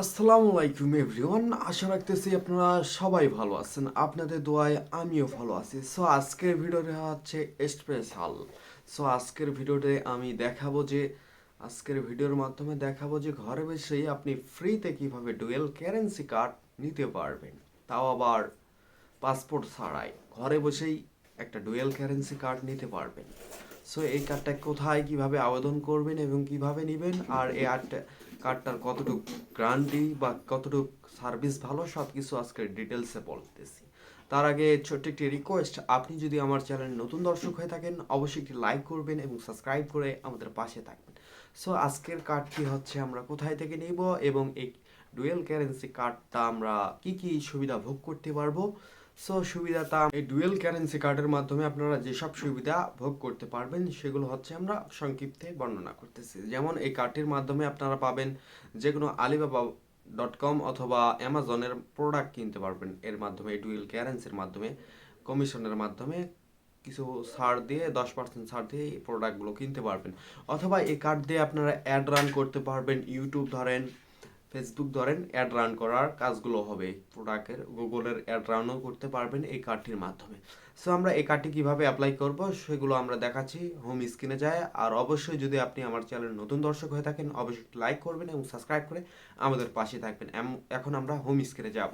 আসসালামু আলাইকুম এভরিওয়ান, আশা রাখতেছি আপনারা সবাই ভালো আছেন। আপনাদের দোয়ায় আমিও ভালো আছি। সো, আজকের ভিডিওটা হচ্ছে স্পেশাল সো, আজকের ভিডিওতে আমি দেখাবো যে, আজকের ভিডিওর মাধ্যমে দেখাবো যে, ঘরে বসেই আপনি ফ্রিতে কীভাবে ডুয়েল কারেন্সি কার্ড নিতে পারবেন। তাও আবার পাসপোর্ট ছাড়াই। ঘরে বসেই একটা ডুয়েল কারেন্সি কার্ড নিতে পারবেন। সো, এই কার্ডটা কোথায়, কীভাবে আবেদন করবেন এবং কীভাবে নেবেন? আর এই আর্টটা কার্ডটার কতটুকু গ্যারান্টি বা কতটুকু সার্ভিস ভালো সব কিছু আজকের ডিটেলসে বলতেছি। তার আগে ছোট্ট একটি রিকোয়েস্ট, আপনি যদি আমার চ্যানেল নতুন দর্শক হয়ে থাকেন, অবশ্যই একটি লাইক করবেন এবং সাবস্ক্রাইব করে আমাদের পাশে থাকবেন। সো, আজকের কার্ডটি হচ্ছে আমরা কোথায় থেকে নিব এবং এই ডুয়েল কারেন্সি কার্ডটা আমরা কি কি সুবিধা ভোগ করতে পারব? সো সুবিধা তা এই ডুয়েল কারেন্সি কার্ডের মাধ্যমে আপনারা যেসব সুবিধা ভোগ করতে পারবেন, সেগুলো হচ্ছে আমরা সংক্ষিপ্তে বর্ণনা করতেছি। যেমন এই কার্ডটির মাধ্যমে আপনারা পাবেন যে কোনো আলিবাবা ডট কম অথবা অ্যামাজনের প্রোডাক্ট কিনতে পারবেন। এর মাধ্যমে ডুয়েল কারেন্সির মাধ্যমে কমিশনের মাধ্যমে কিছু ছাড় দিয়ে, দশ পার্সেন্ট ছাড় দিয়ে এই প্রোডাক্টগুলো কিনতে পারবেন। অথবা এই কার্ড দিয়ে আপনারা অ্যাড রান করতে পারবেন। ইউটিউব ধরেন ফেসবুক ধরেন অ্যাড রান করার কাজগুলো হবে। প্রোডাক্টের গুগলের অ্যাড রানও করতে পারবেন এই কার্ডটির মাধ্যমে। সো আমরা এই কার্ডটি কীভাবে অ্যাপ্লাই করব সেগুলো আমরা দেখাচ্ছি। হোম স্ক্রিনে যায়। আর অবশ্যই যদি আপনি আমার চ্যানেল নতুন দর্শক হয়ে থাকেন, অবশ্যই লাইক করবেন এবং সাবস্ক্রাইব করে আমাদের পাশে থাকবেন। এখন আমরা হোম স্ক্রিনে যাব।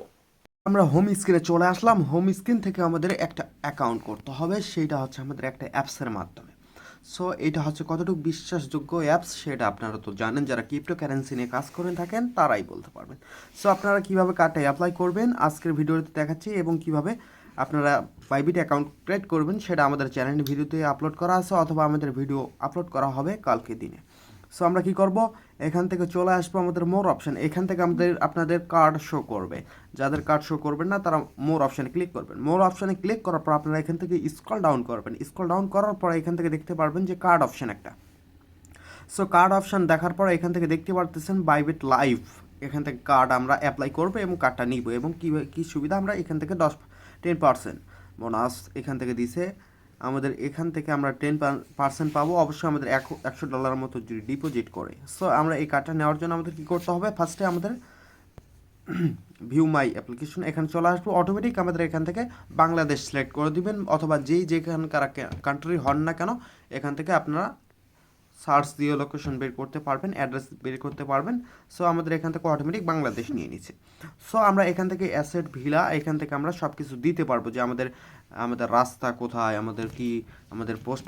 আমরা হোম স্ক্রিনে চলে আসলাম। হোম স্ক্রিন থেকে আমাদের একটা অ্যাকাউন্ট করতে হবে। সেইটা হচ্ছে আমাদের একটা অ্যাপসের মাধ্যমে। সো এটা হচ্ছে কতটুকু বিশ্বাসযোগ্য অ্যাপস সেটা আপনারা তো জানেন, যারা ক্রিপ্টো কারেন্সি নিয়ে কাজ করে থাকেন, তারাই বলতে পারবেন। সো আপনারা কীভাবে কার্ডটা অ্যাপ্লাই করবেন, আজকের ভিডিওতে দেখাচ্ছি এবং কীভাবে আপনারা প্রাইভেট অ্যাকাউন্ট ক্রিয়েট করবেন, সেটা আমাদের চ্যানেলের ভিডিওতে আপলোড করা আছে, অথবা আমাদের ভিডিও আপলোড করা হবে কালকে দিনে। সো আমরা কি করব? এখান থেকে চলে আসব আমাদের মোর অপশন এখান থেকে আমাদের, আপনাদের কার্ড শো করবে। যাদের কার্ড শো করবেন না, তারা মোর অপশানে ক্লিক করবেন। মোর অপশানে ক্লিক করার পর আপনারা এখান থেকে স্ক্রল ডাউন করবেন। স্ক্রল ডাউন করার পর এখান থেকে দেখতে পারবেন যে কার্ড অপশন একটা। সো কার্ড অপশন দেখার পর এখান থেকে দেখতে পারতেছেন বাইবিট লাইভ এখান থেকে কার্ড আমরা অ্যাপ্লাই করব এবং কার্ডটা নিব এবং কী কী সুবিধা? আমরা এখান থেকে দশ টেন পার্সেন্ট বোনাস এখান থেকে দিছে। আমাদের এখান থেকে আমরা টেন পার্সেন্ট পাবো। অবশ্যই আমাদের একশো ডলারের মতো যদি ডিপোজিট করে। সো আমরা এই কার্ডটা নেওয়ার জন্য আমাদের কী করতে হবে? ফার্স্টে আমাদের ভিউ মাই অ্যাপ্লিকেশন এখানে চলে আসব। অটোমেটিক আমাদের এখান থেকে বাংলাদেশ সিলেক্ট করে দিবেন। অথবা যেই যেখানকার কান্ট্রি হন না কেন, এখান থেকে আপনারা সার্চ দিয়ে লোকেশন বের করতে পারবেন অ্যাড্রেস বের করতে পারবেন। সো আমাদের এখান থেকে অটোমেটিক বাংলাদেশ নিয়ে নিচ্ছে সো আমরা এখান থেকে অ্যাসেট ভিলা এখান থেকে আমরা সব কিছু দিতে পারব যে আমাদের আমাদের রাস্তা কোথায়, আমাদের কি, আমাদের পোস্ট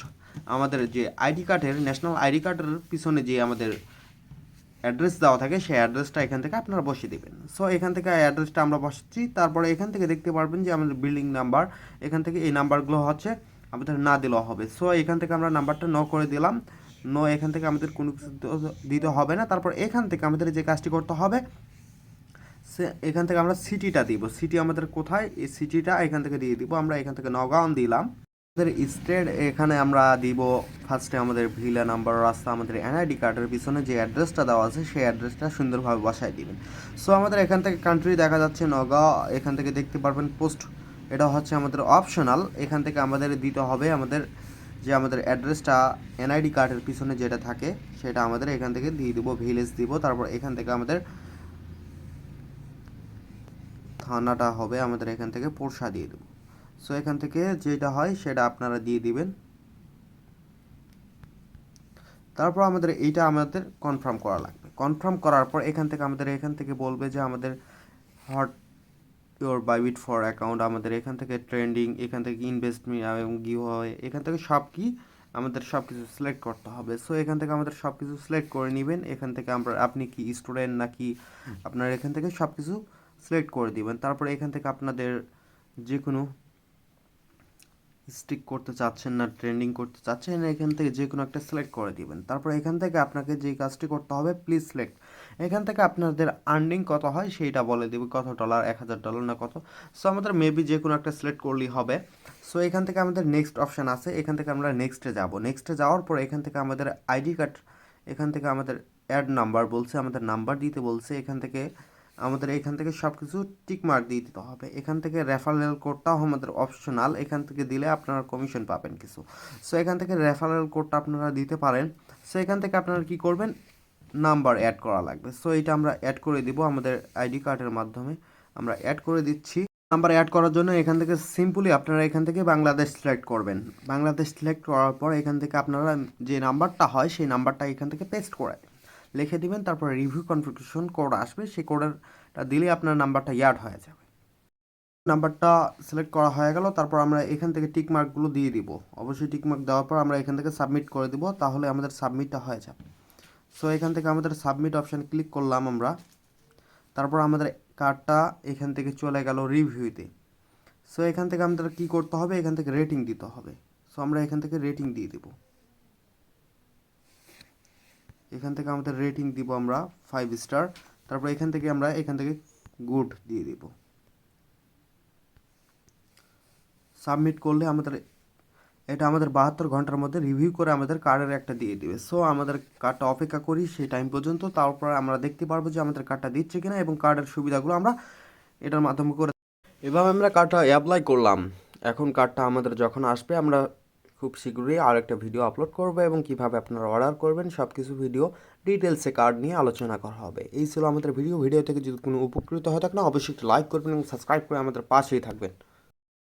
আমাদের যে আইডি কার্ডের ন্যাশনাল আইডি কার্ডের পিছনে যে আমাদের অ্যাড্রেস দেওয়া থাকে, সেই অ্যাড্রেসটা এখান থেকে আপনারা বসিয়ে দেবেন। সো এখান থেকে অ্যাড্রেসটা আমরা বসাচ্ছি। তারপরে এখান থেকে দেখতে পারবেন যে আমাদের বিল্ডিং নাম্বার এখান থেকে এই নাম্বারগুলো হচ্ছে আমাদের না দিলেও হবে। সো এখান থেকে আমরা নাম্বারটা ন করে দিলাম। ন এখান থেকে আমাদের কোনো কিছু দিতে হবে না। তারপর এখান থেকে আমাদের যে কাজটি করতে হবে, সে এখান থেকে আমরা সিটিটা দিব। সিটি আমাদের কোথায়? এই সিটিটা এখান থেকে দিয়ে দিব। আমরা এখান থেকে নগাঁও দিলাম। আমাদের স্টেট এখানে আমরা দিব ফার্স্টে আমাদের ভিলা নাম্বার রাস্তা, আমাদের এনআইডি কার্ডের পিছনে যে অ্যাড্রেসটা দেওয়া আছে, সেই অ্যাড্রেসটা সুন্দরভাবে বসায় দিবেন। সো আমাদের এখান থেকে কান্ট্রি দেখা যাচ্ছে নগাঁও। এখান থেকে দেখতে পারবেন পোস্ট এটা হচ্ছে আমাদের অপশনাল এখান থেকে আমাদের দিতে হবে আমাদের যে আমাদের অ্যাড্রেসটা এনআইডি কার্ডের পিছনে যেটা থাকে, সেটা আমাদের এখান থেকে দিয়ে দিব ভিলেজ দিব, তারপর এখান থেকে আমাদের থানাটা হবে, আমাদের এখান থেকে পোরশা দিয়ে দেবো। সো এখান থেকে যেটা হয়, সেটা আপনারা দিয়ে দিবেন। তারপর আমাদের এইটা আমাদের কনফার্ম করা লাগবে। কনফার্ম করার পর এখান থেকে আমাদের এখান থেকে বলবে যে আমাদের hot your Bybit for account আমাদের এখান থেকে ট্রেন্ডিং এখান থেকে ইনভেস্টমেন্ট এবং গিভ হয়। এখান থেকে সব কি আমাদের সব কিছু সিলেক্ট করতে হবে। সো এখান থেকে আমাদের সব কিছু সিলেক্ট করে নেবেন। এখান থেকে আমরা আপনি কি স্টুডেন্ট নাকি আপনার এখান থেকে সব কিছু সিলেক্ট করে দিবেন। তারপরে এখান থেকে আপনাদের যে কোনো স্টিক করতে চাচ্ছেন না ট্রেন্ডিং করতে চাচ্ছেন এখান থেকে যে কোনো একটা সিলেক্ট করে দিবেন। তারপর এখান থেকে আপনাকে যে কাজটি করতে হবে প্লিজ সিলেক্ট এখান থেকে আপনাদের আর্নিং কত হয় সেইটা বলে দেবে কত ডলার এক হাজার ডলার না কত সো আমাদের মেবি যে কোনো একটা সিলেক্ট করলেই হবে সো এখান থেকে আমাদের নেক্সট অপশান আছে এখান থেকে আমরা নেক্সটে যাব নেক্সটে যাওয়ার পর এখান থেকে আমাদের আইডি কার্ড এখান থেকে আমাদের অ্যাড নাম্বার বলছে আমাদের নাম্বার দিতে বলছে এখান থেকে আমাদের এখান থেকে সব কিছু টিক মার্ক দিয়ে দিতে হবে এখান থেকে রেফারেল কোডটাও আমাদের অপশনাল এখান থেকে দিলে আপনারা কমিশন পাবেন কিছু সো এখান থেকে রেফারেল কোডটা আপনারা দিতে পারেন সো এখান থেকে আপনারা কি করবেন নাম্বার অ্যাড করা লাগবে। সো এটা আমরা অ্যাড করে দিব আমাদের আইডি কার্ডের মাধ্যমে। আমরা অ্যাড করে দিচ্ছি। নাম্বার অ্যাড করার জন্য এখান থেকে সিম্পলি আপনারা এখান থেকে বাংলাদেশ সিলেক্ট করবেন। বাংলাদেশ সিলেক্ট করার পর এখান থেকে আপনারা যে নাম্বারটা হয়, সেই নাম্বারটা এখান থেকে পেস্ট করে লিখে দিবেন, তারপর রিভিউ কনফিগারেশন কোড আসবে। সেই কোডেরটা দিলে আপনার নাম্বারটা ইয়াড হয়ে যাবে। নাম্বারটা সিলেক্ট করা হয়ে গেল, তারপর আমরা এখান থেকে টিক মার্কগুলো দিয়ে দিব। অবশ্যই টিক মার্ক দেওয়ার পর আমরা এখান থেকে সাবমিট করে দিব, তাহলে আমাদের সাবমিটটা হয়ে যাবে। সো এখান থেকে আমাদের সাবমিট অপশান ক্লিক করলাম আমরা। তারপর আমাদের কার্ডটা এখান থেকে চলে গেল রিভিউতে সো এখান থেকে আমাদের কি করতে হবে? এখান থেকে রেটিং দিতে হবে। সো আমরা এখান থেকে রেটিং দিয়ে দিব। এখান থেকে আমাদের রেটিং দিব আমরা ফাইভ স্টার তারপর এখান থেকে আমরা এখান থেকে গুড দিয়ে দিব। সাবমিট করলে আমাদের এটা আমাদের বাহাত্তর ঘণ্টার মধ্যে রিভিউ করে আমাদের কার্ডের একটা দিয়ে দিবে। সো আমাদের কার্ডটা অপেক্ষা করি সেই টাইম পর্যন্ত। তারপর আমরা দেখতে পারব যে আমাদের কার্ডটা দিচ্ছে কিনা এবং কার্ডের সুবিধাগুলো আমরা এটার মাধ্যমে করে এভাবে আমরা কার্ডটা অ্যাপ্লাই করলাম। এখন কার্ডটা আমাদের যখন আসবে, আমরা খুব শীঘ্রই আর একটা ভিডিও আপলোড করব এবং কীভাবে আপনারা অর্ডার করবেন সব কিছু ভিডিও ডিটেলসে কার্ড নিয়ে আলোচনা করা হবে। এই ছিল আমাদের ভিডিও ভিডিও থেকে যদি কোনো উপকৃত হয়ে থাকে না অবশ্যই একটু লাইক করবেন এবং সাবস্ক্রাইব করে আমাদের পাশেই থাকবেন।